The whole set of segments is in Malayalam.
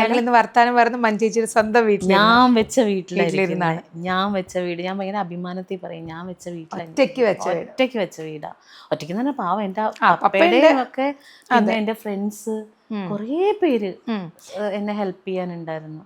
ഞങ്ങൾ ഇന്ന് വർത്താനം പറഞ്ഞു മഞ്ചേച്ചിയുടെ സ്വന്തം വീട്ടിൽ ഞാൻ വെച്ച വീട്ടിലിരുന്നാണ്. ഞാൻ വെച്ച വീട്. ഞാൻ ഭയങ്കര അഭിമാനത്തിൽ പറയും ഞാൻ വെച്ച വീട്ടിൽ ഒറ്റയ്ക്ക് വെച്ച. ഒറ്റയ്ക്ക് വെച്ച വീടാ. ഒറ്റയ്ക്ക് തന്നെ പാവം. എന്റെ അപ്പയുടെയും ഒക്കെ എന്റെ ഫ്രണ്ട്സ് കുറേ പേര് എന്നെ ഹെൽപ്പ് ചെയ്യാനുണ്ടായിരുന്നു.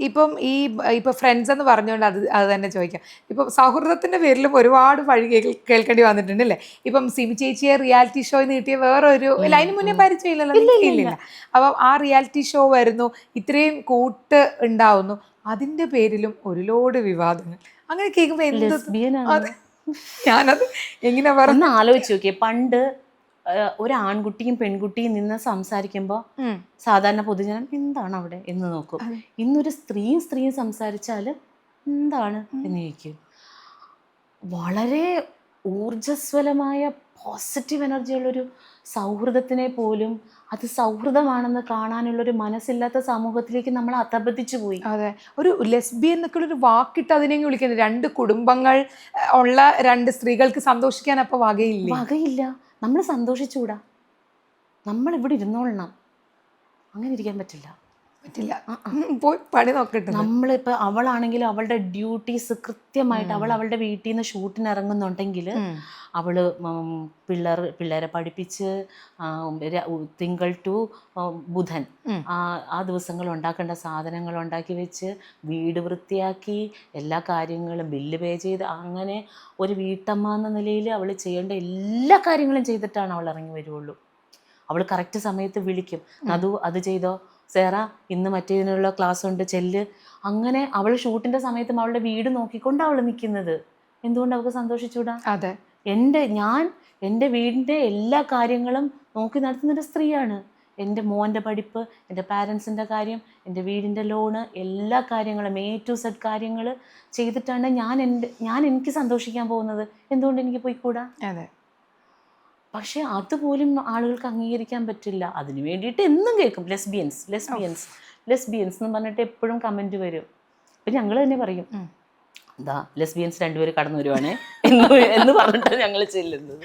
ഇപ്പം ഈ ഇപ്പൊ ഫ്രണ്ട്സ് എന്ന് പറഞ്ഞുകൊണ്ട് അത് അത് തന്നെ ചോദിക്കാം. ഇപ്പം സൗഹൃദത്തിന്റെ പേരിലും ഒരുപാട് വഴി കേൾ- കേൾക്കേണ്ടി വന്നിട്ടുണ്ട് അല്ലേ? ഇപ്പം സിമി ചേച്ചിയെ റിയാലിറ്റി ഷോയിൽ നീട്ടിയ കിട്ടിയ വേറൊരു അതിന് മുന്നേ പരിചയമില്ലല്ലോ? അപ്പൊ ഇല്ലില്ല. അപ്പം ആ റിയാലിറ്റി ഷോ വരുന്നു ഇത്രയും കൂട്ട് ഉണ്ടാവുന്നു. അതിന്റെ പേരിലും ഒരു ലോഡ് വിവാദങ്ങൾ. അങ്ങനെ കേൾക്കുമ്പോ എന്ത്. ഞാനത് എങ്ങനെ പറഞ്ഞു? ആലോചിച്ചു നോക്കിയേ. പണ്ട് ഒരു ആൺകുട്ടിയും പെൺകുട്ടിയും നിന്ന് സംസാരിക്കുമ്പോൾ സാധാരണ പൊതുജനം എന്താണ് അവിടെ? എന്ന് നോക്കും. ഇന്നൊരു സ്ത്രീയും സ്ത്രീയും സംസാരിച്ചാൽ എന്താണ്? എന്ന് ചോദിക്കും. വളരെ ഊർജസ്വലമായ പോസിറ്റീവ് എനർജിയുള്ളൊരു സൗഹൃദത്തിനെ പോലും അത് സൗഹൃദമാണെന്ന് കാണാനുള്ള ഒരു മനസ്സില്ലാത്ത സമൂഹത്തിലേക്ക് നമ്മൾ അധപതിച്ചു പോയി. അതെ. ഒരു ലെസ്ബിയൻ എന്നൊക്കെ ഒരു വാക്കിട്ട് അതിനെ വിളിക്കുന്നത്. രണ്ട് കുടുംബങ്ങൾ ഉള്ള രണ്ട് സ്ത്രീകൾക്ക് സന്തോഷിക്കാൻ അപ്പൊ വകയില്ല? വകയില്ല. നമ്മൾ സന്തോഷിച്ചുകൂടാ? നമ്മൾ ഇവിടെ ഇരുന്നോളണം. അങ്ങനെ ഇരിക്കാൻ പറ്റില്ല. പറ്റില്ല. പോയി പണി നോക്കട്ടെ. നമ്മളിപ്പോൾ അവളാണെങ്കിലും അവളുടെ ഡ്യൂട്ടീസ് കൃത്യമായിട്ട് അവൾ അവളുടെ വീട്ടിൽ നിന്ന് ഷൂട്ടിന് ഇറങ്ങുന്നുണ്ടെങ്കിൽ അവൾ ഉം പിള്ളേർ പിള്ളേരെ പഠിപ്പിച്ച് തിങ്കൾ ടു ബുധൻ. ആ ആ ദിവസങ്ങൾ ഉണ്ടാക്കേണ്ട സാധനങ്ങൾ ഉണ്ടാക്കി വെച്ച് വീട് വൃത്തിയാക്കി എല്ലാ കാര്യങ്ങളും ബില്ല് പേ ചെയ്ത് അങ്ങനെ ഒരു വീട്ടമ്മ എന്ന നിലയിൽ അവൾ ചെയ്യേണ്ട എല്ലാ കാര്യങ്ങളും ചെയ്തിട്ടാണ് അവൾ ഇറങ്ങി വരുള്ളൂ അവൾ കറക്റ്റ് സമയത്ത് വിളിക്കും. നദു അത് ചെയ്തോ? സേറ ഇന്ന് മറ്റേതിനുള്ള ക്ലാസ് ഉണ്ട് ചെല്ല്. അങ്ങനെ അവൾ ഷൂട്ടിന്റെ സമയത്തും അവളുടെ വീട് നോക്കിക്കൊണ്ട് അവൾ നിൽക്കുന്നത്. എന്തുകൊണ്ട് അവൾക്ക് സന്തോഷിച്ചൂടാ? അതെ. എന്റെ ഞാൻ എന്റെ വീടിന്റെ എല്ലാ കാര്യങ്ങളും നോക്കി നടത്തുന്നൊരു സ്ത്രീയാണ്. എന്റെ മോന്റെ പഠിപ്പ് എന്റെ പാരൻസിന്റെ കാര്യം എന്റെ വീടിന്റെ ലോണ് എല്ലാ കാര്യങ്ങളും എ ടു സെഡ് കാര്യങ്ങൾ ചെയ്തിട്ടാണ് ഞാൻ എന്റെ ഞാൻ എനിക്ക് സന്തോഷിക്കാൻ പോകുന്നത്. എന്തുകൊണ്ട് എനിക്ക് പോയിക്കൂടാ? അതെ. പക്ഷേ അതുപോലും ആളുകൾക്ക് അംഗീകരിക്കാൻ പറ്റില്ല. അതിന് വേണ്ടിയിട്ട് എന്നും കേൾക്കും. ലെസ്ബിയൻസ് ലെസ്ബിയൻസ് ലെസ്ബിയൻസ് എന്ന് പറഞ്ഞിട്ട് എപ്പോഴും കമന്റ് വരും. അപ്പം ഞങ്ങൾ തന്നെ പറയും. എന്താ ലെസ്ബിയൻസ് രണ്ടുപേര് കടന്നു വരുവാണേ എന്ന് എന്ന് പറഞ്ഞിട്ട് ഞങ്ങൾ ചെല്ലുന്നത്.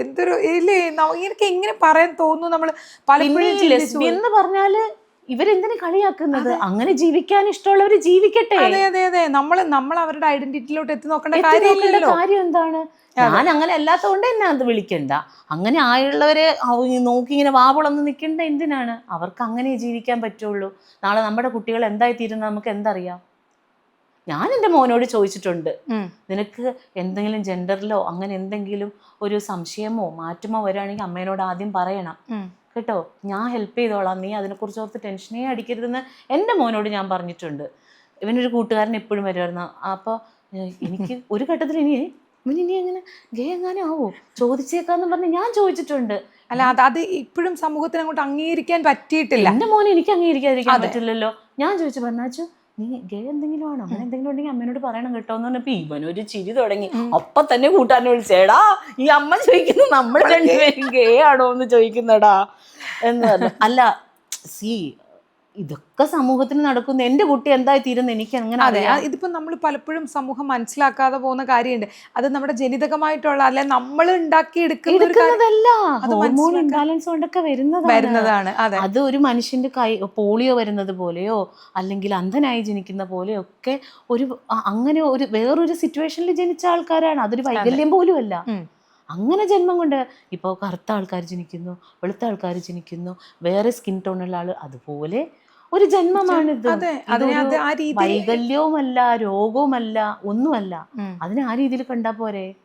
എന്തൊരു ഇല്ലേ നമുക്ക് എങ്ങനെ പറയാൻ തോന്നുന്നു നമ്മൾ പലപ്പോഴും ലെസ്ബിയൻ എന്ന് പറഞ്ഞാൽ ഇവരെന്തിനു കളിയാക്കുന്നത്? അങ്ങനെ ജീവിക്കാൻ ഇഷ്ടമുള്ളവർ ജീവിക്കട്ടെ. അതെ അതെ അതെ. നമ്മൾ നമ്മൾ അവരുടെ ഐഡന്റിറ്റിയിലോട്ട് എത്തി നോക്കേണ്ട കാര്യം എന്താണ്? ഞാൻ അങ്ങനെ അല്ലാത്തതുകൊണ്ട് എന്നെ അത് വിളിക്കണ്ട. അങ്ങനെ ആയുള്ളവരെ നോക്കി ഇങ്ങനെ വാവളന്ന് നിൽക്കേണ്ട എന്തിനാണ്? അവർക്ക് അങ്ങനെ ജീവിക്കാൻ പറ്റുള്ളൂ. നാളെ നമ്മുടെ കുട്ടികൾ എന്തായി തീരുന്ന നമുക്ക് എന്തറിയാം? ഞാൻ എന്റെ മോനോട് ചോദിച്ചിട്ടുണ്ട്. നിനക്ക് എന്തെങ്കിലും ജെൻഡറിലോ അങ്ങനെ എന്തെങ്കിലും ഒരു സംശയമോ മാറ്റമോ വരികയാണെങ്കിൽ അമ്മേനോട് ആദ്യം പറയണം. കേട്ടോ ഞാൻ ഹെൽപ്പ് ചെയ്തോളാം. നീ അതിനെക്കുറിച്ച് ഓർത്ത് ടെൻഷനേ അടിക്കരുതെന്ന് എന്റെ മോനോട് ഞാൻ പറഞ്ഞിട്ടുണ്ട്. ഇവനൊരു കൂട്ടുകാരൻ എപ്പോഴും വരുമായിരുന്നു അപ്പോൾ എനിക്ക് ഒരു ഘട്ടത്തിൽ ഇനി ഇനി എങ്ങനെ ഗേ എങ്ങാനും ആവോ? ചോദിച്ചേക്കാന്ന് പറഞ്ഞ് ഞാൻ ചോദിച്ചിട്ടുണ്ട്. അല്ല അത് അത് ഇപ്പോഴും സമൂഹത്തിന് അങ്ങോട്ട് അംഗീകരിക്കാൻ പറ്റിയിട്ടില്ല. എന്റെ മോനെ എനിക്ക് അംഗീകരിക്കാതിരിക്കാൻ പറ്റില്ലല്ലോ. ഞാൻ ചോദിച്ചു പറഞ്ഞാച്ചു നീ ഗേ എന്തെങ്കിലും ആണോ? അങ്ങനെ എന്തെങ്കിലും ഉണ്ടെങ്കിൽ അമ്മേനോട് പറയണം കേട്ടോ എന്ന് പറഞ്ഞപ്പോ ഇവനൊരു ചിരി തുടങ്ങി. അപ്പൊ തന്നെ കൂട്ടാൻ വിളിച്ചേടാ ഈ അമ്മ ചോദിക്കുന്നു നമ്മൾ രണ്ടുപേരും ഗേ ആണോ? എന്ന് ചോദിക്കുന്നടാ എന്ന് പറഞ്ഞു. അല്ല സി ഇതൊക്കെ സമൂഹത്തിൽ നടക്കുന്നു. എന്റെ കുട്ടി എന്തായി തീരുന്ന എനിക്ക് അങ്ങനെ അതെ ഇതിപ്പോ നമ്മൾ പലപ്പോഴും സമൂഹം മനസ്സിലാക്കാതെ പോകുന്ന കാര്യമുണ്ട്. അത് നമ്മുടെ ജനിതകമായിട്ടുള്ള അല്ലെ നമ്മൾ ഉണ്ടാക്കി ഹോർമോൺ ഇംബാലൻസ് കൊണ്ടൊക്കെ വരുന്നതാണ്. അതെ. അത് ഒരു മനുഷ്യന്റെ കൈ പോളിയോ വരുന്നത് പോലെയോ അല്ലെങ്കിൽ അന്ധനായി ജനിക്കുന്ന പോലെയോ ഒക്കെ ഒരു അങ്ങനെ ഒരു വേറൊരു സിറ്റുവേഷനിൽ ജനിച്ച ആൾക്കാരാണ്. അതൊരു വൈകല്യം പോലും അല്ല. അങ്ങനെ ജന്മം കൊണ്ട് ഇപ്പോൾ കറുത്ത ആൾക്കാർ ജനിക്കുന്നു വെളുത്ത ആൾക്കാർ ജനിക്കുന്നു വേറെ സ്കിൻ ടോണുള്ള ആൾ അതുപോലെ ഒരു ജന്മമാണിത്. വൈകല്യവുമല്ല രോഗവുമല്ല ഒന്നുമല്ല. അതിനെ ആ രീതിയിൽ കണ്ടാൽ പോരെ?